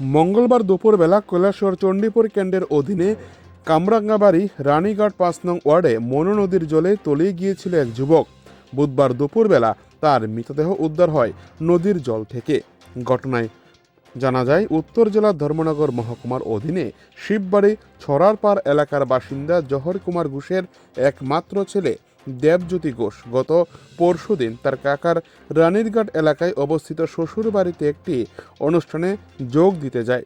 মঙ্গলবার দুপুরবেলা কৈলাসহর চণ্ডীপুর কেন্দ্রের অধীনে কামরাঙ্গাবাড়ি, রানীঘাট পাঁচ নং ওয়ার্ডে মনো নদীর জলে তলিয়ে গিয়েছিল এক যুবক। বুধবার দুপুরবেলা তার মৃতদেহ উদ্ধার হয় নদীর জল থেকে। ঘটনায় জানা যায়, উত্তর জেলার ধর্মনগর মহকুমার অধীনে শিববাড়ি, ছড়ারপাড় এলাকার বাসিন্দা জহর কুমার ঘোষের একমাত্র ছেলে দেবজ্যোতি ঘোষ গত পরশুদিন তার কাকার রানীরঘাট এলাকায় অবস্থিত শ্বশুর বাড়িতে একটি অনুষ্ঠানে যোগ দিতে যায়।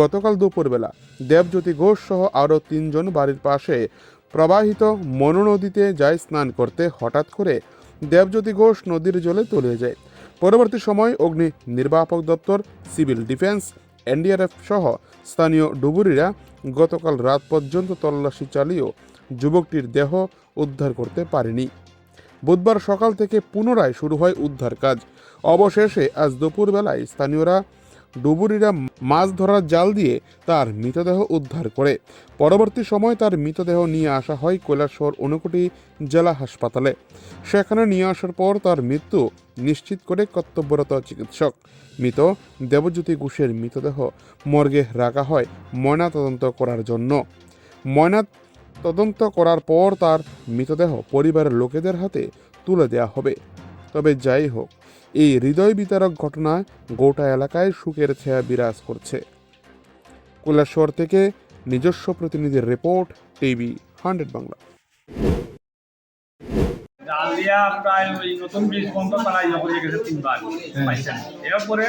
গতকাল দুপুরবেলা দেবজ্যোতি ঘোষ সহ আরও তিনজন বাড়ির পাশে প্রবাহিত মনু নদীতে যায় স্নান করতে হঠাৎ করে দেবজ্যোতি ঘোষ নদীর জলে তলিয়ে যায়। পরবর্তী সময় অগ্নি নির্বাপক দপ্তর, সিভিল ডিফেন্স, এনডিআরএফ সহ স্থানীয় ডুবুরিরা গতকাল রাত পর্যন্ত তল্লাশি চালিয়েও যুবকটির দেহ উদ্ধার করতে পারেনি। বুধবার সকাল থেকে পুনরায় শুরু হয় উদ্ধার কাজ। অবশেষে আজ দুপুরবেলায় স্থানীয়রা ডুবুরিরা মাছ ধরার জাল দিয়ে তার মৃতদেহ উদ্ধার করে। পরবর্তী সময় তার মৃতদেহ নিয়ে আসা হয় কৈলাসহর ঊনকোটি জেলা হাসপাতালে। সেখানে নিয়ে আসার পর তার মৃত্যু নিশ্চিত করে কর্তব্যরত চিকিৎসক। মৃত দেবজ্যোতি ঘোষের মৃতদেহ মর্গে রাখা হয় ময়নাতদন্ত করার জন্য। ময়না তদন্ত করার পর তার মৃতদেহ পরিবারের লোকেদের হাতে তুলে দেওয়া হবে। তবে যাই হোক এই হৃদয় বিতারক ঘটনায় গোটা এলাকায় সুখের ছায়া বিরাজ করছে। কৈলাসহর থেকে নিজস্ব প্রতিনিধির রিপোর্ট টিভি হান্ড্রেড বাংলা। জাল দিয়া প্রায় ওই নতুন ব্রিজ বন্ধ করা হয়ে গেছে তিনবার। পাইছেন এরপরে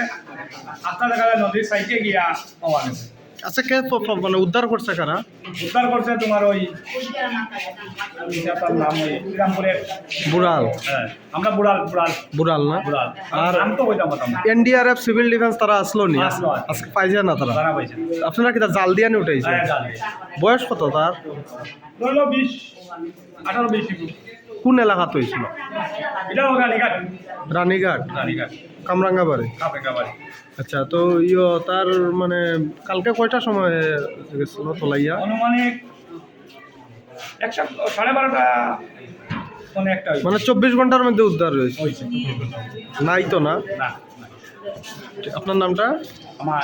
আপনার দেখা যায় নদীর সাইডে গিয়া পাওয়া গেছে। আচ্ছা কে মানে উদ্ধার করছে কারা? উদ্ধার করছে তোমার ওই বুড়াল। হ্যাঁ আমরা বুড়াল বুড়াল। বুড়াল না? আর এনডিআরএফ সিভিল ডিফেন্স তারা আসলো নি। আজকে পাইছে না তারা? আপনারা কি জাল দিয়ে নি উঠাইছে? হ্যাঁ জাল বয়স কত তার? বিশ আঠারো বিশ কোন এলাকাত হয়েছিল? রানীঘাট। কামরাঙ্গাবাড়ি? আচ্ছা তো ইয় তার মানে কালকে কয়টা সময় গেছিল তোলাইয়া? অনুমানিক সাড়ে বারোটা মানে চব্বিশ ঘণ্টার মধ্যে উদ্ধার হয়েছে। নাই তো না? আপনার নামটা? আমার